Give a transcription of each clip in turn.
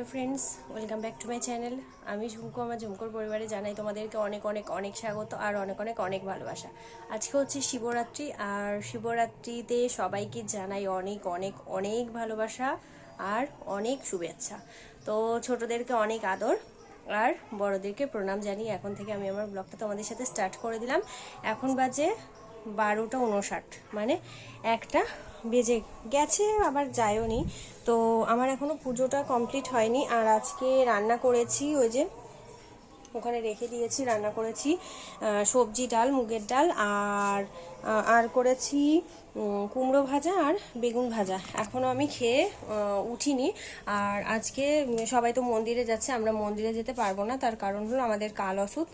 Hello friends, welcome back to my channel. আমি ঝুমকো, আমার ঝুমকোর পরিবারে জানাই তোমাদেরকে অনেক অনেক অনেক স্বাগত আর অনেক অনেক অনেক ভালোবাসা। আজকে হচ্ছে শিবরাত্রি আর শিবরাত্রিতে সবাইকে জানাই অনেক অনেক অনেক ভালোবাসা আর অনেক শুভেচ্ছা। তো ছোটদেরকে অনেক আদর আর বড়দেরকে প্রণাম জানিয়ে এখন থেকে আমি আমার ব্লগটা তোমাদের সাথে স্টার্ট করে দিলাম। এখন বাজে বারোটা উনষাট মানে একটা বেজে গেছে, আবার যায়ও নি। তো আমার এখনও পুজোটা কমপ্লিট হয়নি, আর আজকে রান্না করেছি ওই যে ওখানে রেখে দিয়েছি, রান্না করেছি সবজি ডাল, মুগের ডাল, আর আর করেছি কুমড়ো ভাজা আর বেগুন ভাজা। এখনও আমি খেয়ে উঠিনি। আর আজকে সবাই তো মন্দিরে যাচ্ছে, আমরা মন্দিরে যেতে পারব না। তার কারণ হলো আমাদের কাল অসুধ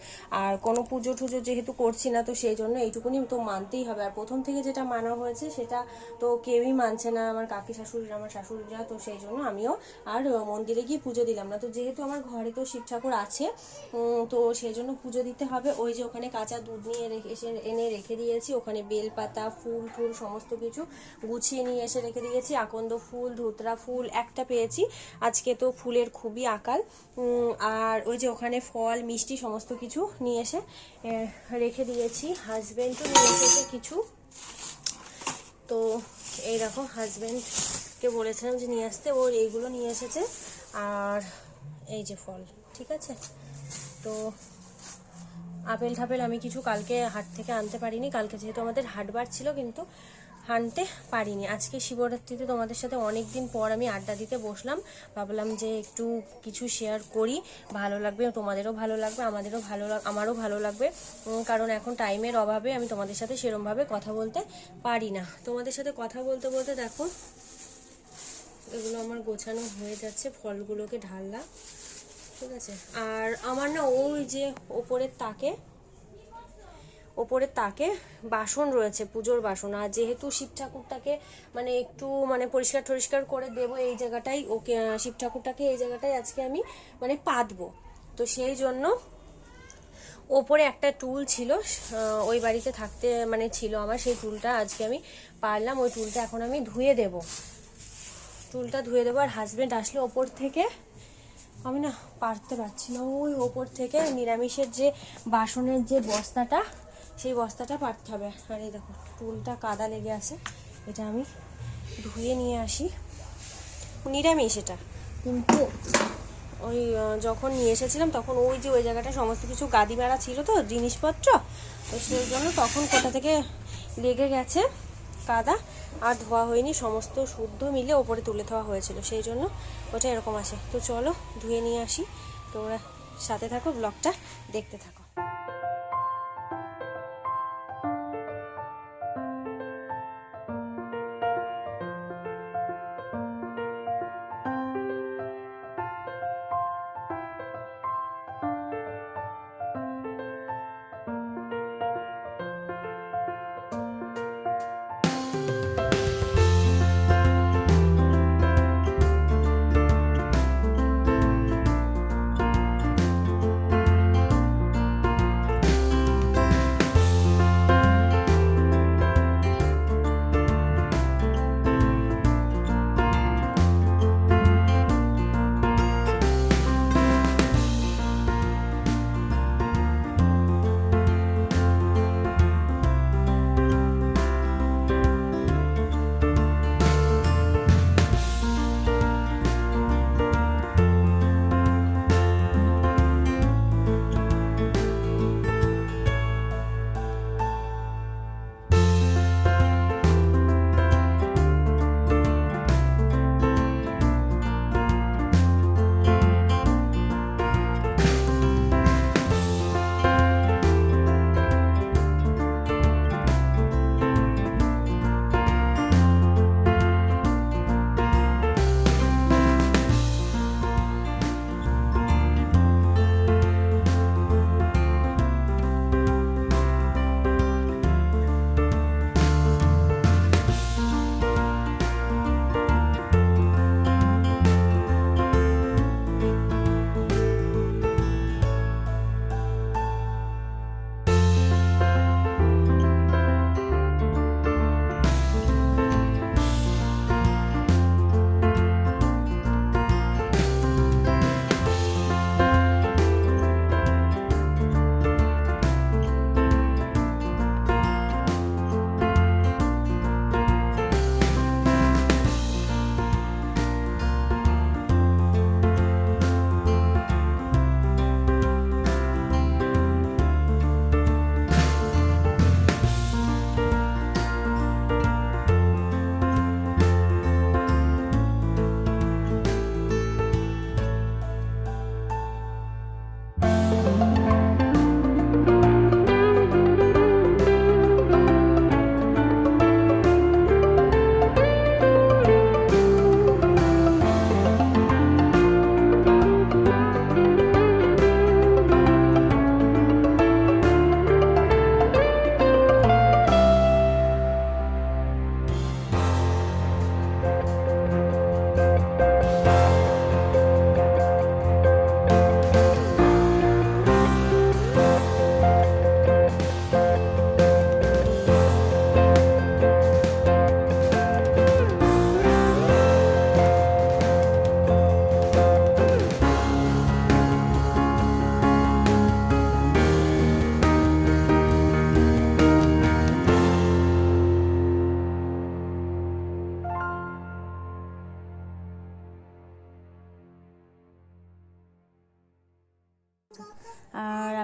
আর কোনো পুজো টুজো যেহেতু করছি না, তো সেই জন্য এইটুকুনি তো মানতেই হবে। আর প্রথম থেকে যেটা মানা হয়েছে, সেটা তো কেউই মানছে না। আমার কাকি শাশুড়িরা, আমার শাশুড়িরা, তো সেই জন্য আমিও আর মন্দিরে গিয়ে পুজো দিলাম না। তো যেহেতু আমার ঘরে তো শিব ঠাকুর আছে তো সেই জন্য পুজো দিতে হবে। ওই যে ওখানে কাঁচা দুধ নিয়ে রেখে, এসে এনে রেখে দিয়েছি। ওখানে বেলপাতা, ফুল টুল সমস্ত কিছু গুছিয়ে নিয়ে এসে রেখে দিয়েছি। আকন্দ ফুল, ধুতরা ফুল, একটা পেয়েছি। আজকে তো ফুলের খুবই আকাল। আর ওই যে ওখানে ফল, মিষ্টি সমস্ত কিছু নিয়ে এসে রেখে দিয়েছি। হাজব্যান্ডও নিয়ে এসেছে কিছু। তো এই দেখো হাজব্যান্ডকে বলেছিলাম যে নিয়ে আসতে। ওর এইগুলো নিয়ে এসেছে। আর এই যে ফল, ঠিক আছে? তো আপেল ঠাপেল আমি কিছু কালকে হাট থেকে আনতে পারিনি। কালকে যেহেতু আমাদের হাটবার ছিল, কিন্তু আনতে পারিনি। আজকে শিবরাত্রিতে তোমাদের সাথে অনেক দিন পর আমি আড্ডা দিতে বসলাম। ভাবলাম যে একটু কিছু শেয়ার করি। ভালো লাগবে, তোমাদেরও ভালো লাগবে, আমাদেরও ভালো আমারও ভালো লাগবে। কারণ এখন টাইমের অভাবে আমি তোমাদের সাথে সেরমভাবে কথা বলতে পারি না। তোমাদের সাথে কথা বলতে বলতে দেখো, এগুলো আমার গোছানো হয়ে যাচ্ছে, ফলগুলোকে ঢাললাম। ঠিক আছে। আর আমার না ওই যে ওপরের তাকে ওপরের তাকে বাসন রয়েছে, পুজোর বাসন। আর যেহেতু শিব ঠাকুরটাকে মানে একটু মানে পরিষ্কার টরিষ্কার করে দেব এই জায়গাটাই, ওকে শিব ঠাকুরটাকে এই জায়গাটাই আজকে আমি মানে পাতবো। তো সেই জন্য ওপরে একটা টুল ছিল ওই বাড়িতে থাকতে মানে ছিল আমার, সেই টুলটা আজকে আমি পারলাম। ওই টুলটা এখন আমি ধুয়ে দেব। টুলটা ধুয়ে দেবো আর হাজবেন্ড আসলে ওপর থেকে আমি না পারতে পারছি না। ওই ওপর থেকে নিরামিষের যে বাসনের যে বস্তাটা, সেই বস্তাটা পারতে হবে। আর এই দেখো টুলটা কাদা লেগে আছে। এটা আমি ধুয়ে নিয়ে আসি। নিরামিষ এটা। কিন্তু ওই যখন নিয়ে এসেছিলাম, তখন ওই যে ওই জায়গাটা সমস্ত কিছু গাদি মেরা ছিল তো, জিনিসপত্র, তো সেই জন্য তখন কোথা থেকে লেগে গেছে। কাদা আর ধোয়া হয়নি, সমস্ত শুদ্ধ মিলে ওপরে তুলে ধোয়া হয়েছিল, সেই জন্য ওটা এরকম আসে তো চলো ধুয়ে নিয়ে আসি, তোমরা সাথে থাকো, ব্লগটা দেখতে থাকো।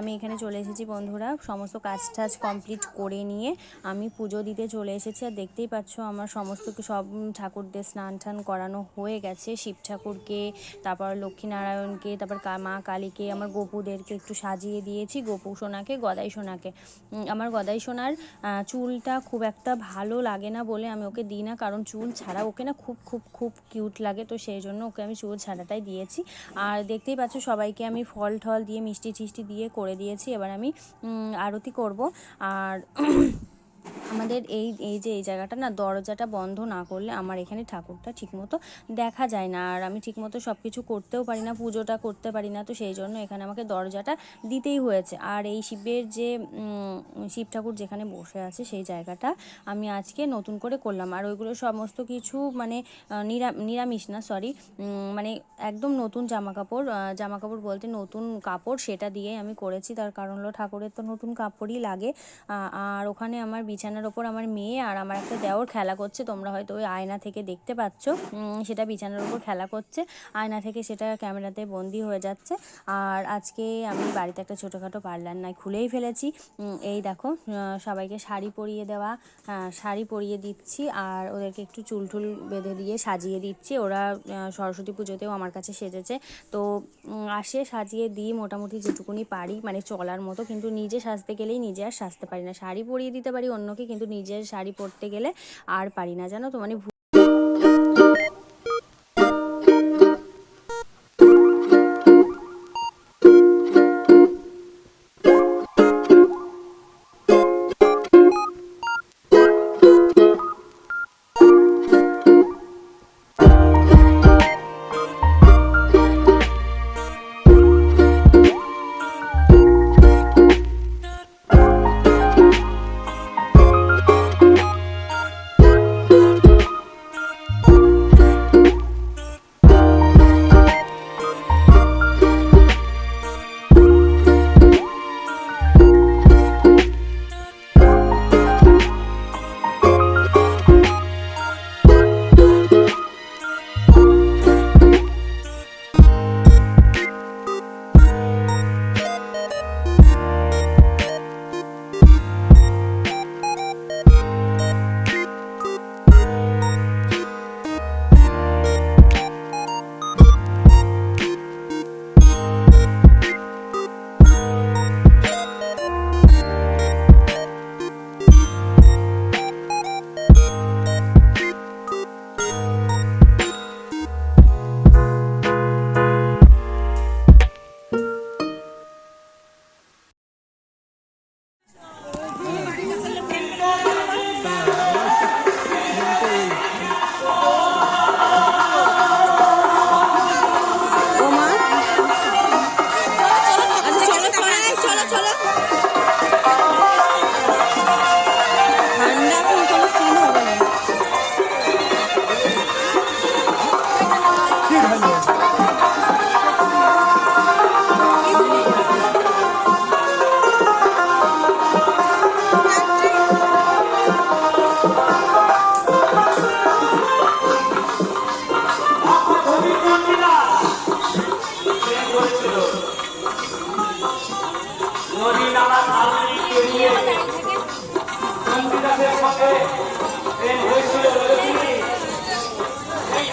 আমি এখানে চলে এসেছি, বন্ধুরা। সমস্ত কাজ টাজ কমপ্লিট করে নিয়ে আমি পুজো দিতে চলে এসেছি। আর দেখতেই পাচ্ছ, আমার সমস্ত সব ঠাকুরদের স্নান টান করানো হয়ে গেছে। শিব ঠাকুরকে, তারপর লক্ষ্মীনারায়ণকে, তারপর মা কালীকে, আমার গোপুদেরকে একটু সাজিয়ে দিয়েছি। গোপু সোনাকে, গদাই সোনাকে। আমার গদাই সোনার চুলটা খুব একটা ভালো লাগে না বলে আমি ওকে দিই না। কারণ চুল ছাড়া ওকে না খুব খুব খুব কিউট লাগে। তো সেই জন্য ওকে আমি চুল ছাড়াটাই দিয়েছি। আর দেখতেই পাচ্ছ, সবাইকে আমি ফল ঠল দিয়ে মিষ্টি টিষ্টি দিয়ে করে দিয়েছি এবার আমি আরতি করব। আর আমাদের এই এই যে, এই জায়গাটা না, দরজাটা বন্ধ না করলে আমার এখানে ঠাকুরটা ঠিকমতো দেখা যায় না। আর আমি ঠিকমতো সব কিছু করতেও পারি না, পুজোটা করতে পারি না, তো সেই জন্য এখানে আমাকে দরজাটা দিতেই হয়েছে। আর এই শিবের যে শিব ঠাকুর যেখানে বসে আছে, সেই জায়গাটা আমি আজকে নতুন করে করলাম। আর ওইগুলো সমস্ত কিছু মানে নিরা- নিরামিষ না সরি মানে একদম নতুন জামা কাপড় জামা কাপড় বলতে নতুন কাপড় সেটা দিয়ে আমি করেছি। তার কারণ হলো ঠাকুরের তো নতুন কাপড়ই লাগে। আর ওখানে আমার বিছানার ওপর আমার মেয়ে আর আমার একটা দেওর খেলা করছে। তোমরা হয়তো ওই আয়না থেকে দেখতে পাচ্ছ। সেটা বিছানার ওপর খেলা করছে। আয়না থেকে সেটা ক্যামেরাতে বন্দি হয়ে যাচ্ছে। আর আজকে আমি বাড়িতে একটা ছোটোখাটো পার্লার নাই খুলেই ফেলেছি। এই দেখো সবাইকে শাড়ি পরিয়ে দেওয়া শাড়ি পরিয়ে দিচ্ছি। আর ওদেরকে একটু চুল টুল বেঁধে দিয়ে সাজিয়ে দিচ্ছি। ওরা সরস্বতী পুজোতেও আমার কাছে সেজেছে। তো আসে, সাজিয়ে দিই মোটামুটি যেটুকুনি পারি। মানে চলার মতো। কিন্তু নিজে সাজতে গেলেই নিজে আর সাজতে পারি না। শাড়ি পরিয়ে দিতে পারি, অন্যকে কিন্তু নিজের শাড়ি পরতে গেলে আর পারি না। জানো তো মানে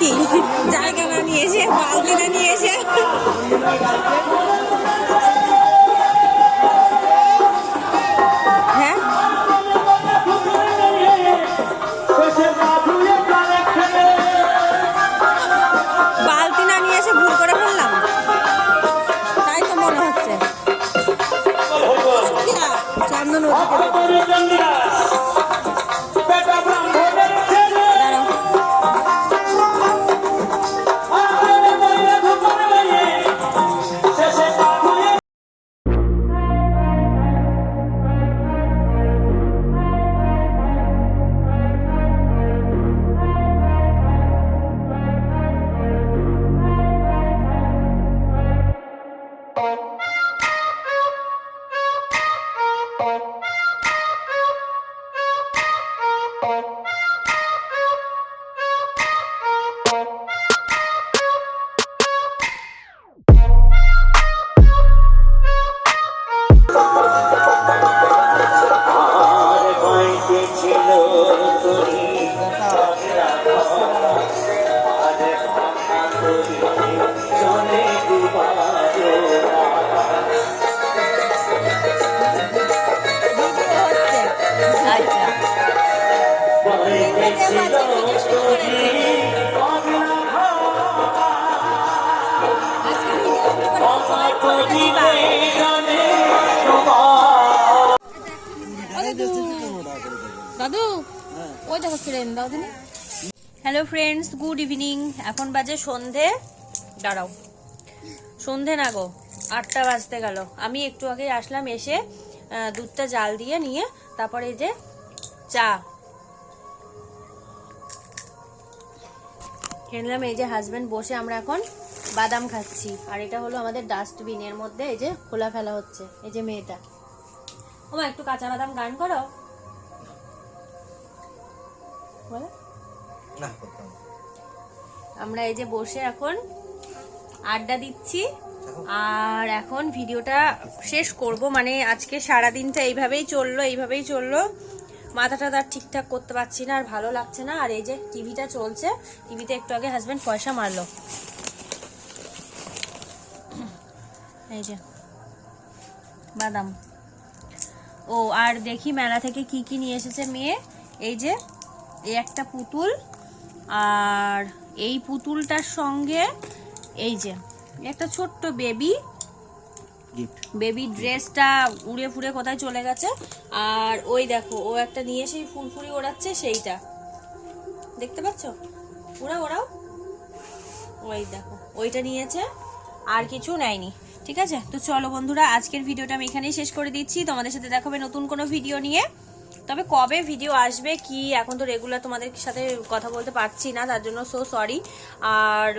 ফেললাম নাকি জায়গা না নিয়ে এসে বালতি না নিয়ে এসে হ্যাঁ দাদু, ওই দেখো train hello friends good evening এখন বাজে সন্ধে, দাঁড়াও। সন্ধে না গো, আটটা বাজতে গেল। আমি একটু আগে আসলাম এসে দুধটা জাল দিয়ে নিয়ে, তারপরে এই যে চা। খেলাম এই যে হাজব্যান্ড বসে আমরা এখন বাদাম খাচ্ছি। আর এটা হলো আমাদের ডাস্টবিন এর মধ্যে এই যে খোলা ফেলা হচ্ছে এই যে মেয়েটা। ওমা একটু কাঁচা বাদাম গান করো। আমরা এই যে বসে এখন আড্ডা দিচ্ছি আর এখন ভিডিওটা শেষ করব। মানে আজকে সারা দিনটা এইভাবেই চলল এইভাবেই চলল। মাথাটা তার ঠিকঠাক করতে পারছি না, আর ভালো লাগছে না। আর এই যে টিভিটা চলছে, টিভিতে একটু আগে হাজব্যান্ড পয়সা মারলো। এই যে, বাদাম। ও, আর দেখি মেলা থেকে কি কি নিয়ে এসেছে মেয়ে। এই যে, এই একটা পুতুল, আর এই পুতুলটার সঙ্গে এই যে, একটা ছোট্ট বেবি বেবি ড্রেসটা উড়ে ফুড়ে কোথায় চলে গেছে? আর ওই দেখো ও একটা নিয়ে সেই ফুলফুরি ওড়াচ্ছে সেইটা। দেখতে পাচ্ছ? ওরা ওরাও। ওই দেখো ওইটা নিয়েছে আর কিছু নেয়নি। ঠিক আছে? তো চলো বন্ধুরা আজকের ভিডিওটা আমি এখানেই শেষ করে দিচ্ছি। তোমাদের সাথে দেখাবে নতুন কোনো ভিডিও নিয়ে। তবে কবে ভিডিও আসবে কি এখন তো রেগুলার তোমাদের সাথে কথা বলতে পারছি না তার জন্য সো সরি আর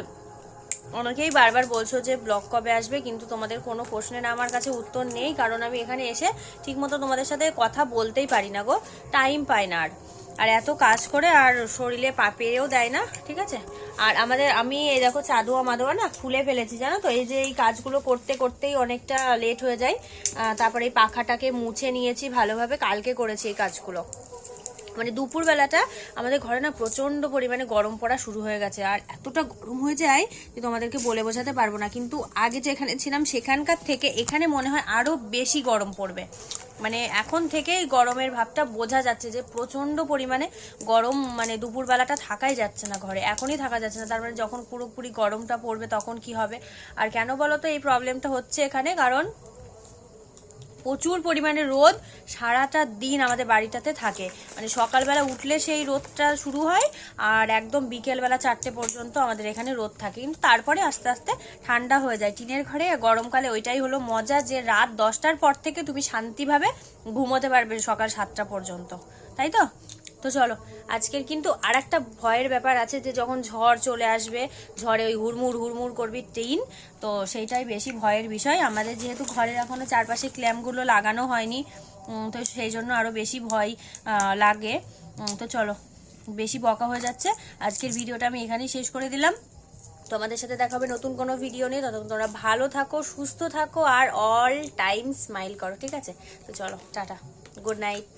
অনেকেই বারবার বলছো যে ব্লগ কবে আসবে, কিন্তু তোমাদের কোনো প্রশ্নের আমার কাছে উত্তর নেই, কারণ আমি এখানে এসে ঠিকমতো তোমাদের সাথে কথা বলতেই পারি না গো টাইম পাই না আর। আর এত কাজ করে আর শরীরে পা পেয়েও দেয় না, ঠিক আছে? আর আমাদের, আমি এই দেখো চাদুয়া মাদুয়া না খুলে ফেলেছি, জানো তো? এই যে এই কাজগুলো করতে করতেই অনেকটা লেট হয়ে যায়। তারপরে এই পাখাটাকে মুছে নিয়েছি ভালোভাবে, কালকে করেছি এই কাজগুলো। মানে দুপুরবেলাটা আমাদের ঘরে না প্রচণ্ড পরিমাণে গরম পড়া শুরু হয়ে গেছে। আর এতটা গরম হয়ে যায় যে তোমাদেরকে বলে বোঝাতে পারব না। কিন্তু আগে যেখানে ছিলাম সেখানকার থেকে এখানে মনে হয় আরও বেশি গরম পড়বে। মানে এখন থেকেই গরমের ভাবটা বোঝা যাচ্ছে যে প্রচণ্ড পরিমাণে গরম মানে দুপুরবেলাটা থাকাই যাচ্ছে না ঘরে। এখনই থাকা যাচ্ছে না। তার মানে যখন পুরোপুরি গরমটা পড়বে তখন কি হবে? আর কেন বলো তো এই প্রবলেমটা হচ্ছে এখানে? কারণ প্রচুর পরিমাণে রোদ সারাটা দিন আমাদের বাড়িটাতে থাকে। মানে সকালবেলা উঠলে সেই রোদটা শুরু হয় আর একদম বিকেলবেলা চারটে পর্যন্ত আমাদের এখানে রোদ থাকে। কিন্তু তারপরে আস্তে আস্তে ঠান্ডা হয়ে যায়। টিনের ঘরে গরমকালে ওইটাই হলো মজা যে রাত দশটার পর থেকে তুমি শান্তিভাবে ঘুমোতে পারবে সকাল সাতটা পর্যন্ত। তাই তো? তো চলো, আজকের কিন্তু আর একটা ভয়ের ব্যাপার আছে যে যখন ঝড় চলে আসবে, ঝড়ে ওই হুড়মুড় হুড়মুড় করবি টিন, তো সেইটাই বেশি ভয়ের বিষয়। আমাদের যেহেতু ঘরের এখনও চারপাশে ক্ল্যাম্পগুলো লাগানো হয়নি তো সেই জন্য আরও বেশি ভয় লাগে। তো চলো, বেশি বকা হয়ে যাচ্ছে। আজকের ভিডিওটা আমি এখানেই শেষ করে দিলাম। তোমাদের সাথে দেখা হবে নতুন কোনো ভিডিও নিয়ে। ততক্ষণ তোমরা ভালো থাকো, সুস্থ থাকো, আর অল টাইম স্মাইল করো, ঠিক আছে? তো চলো, টাটা গুড নাইট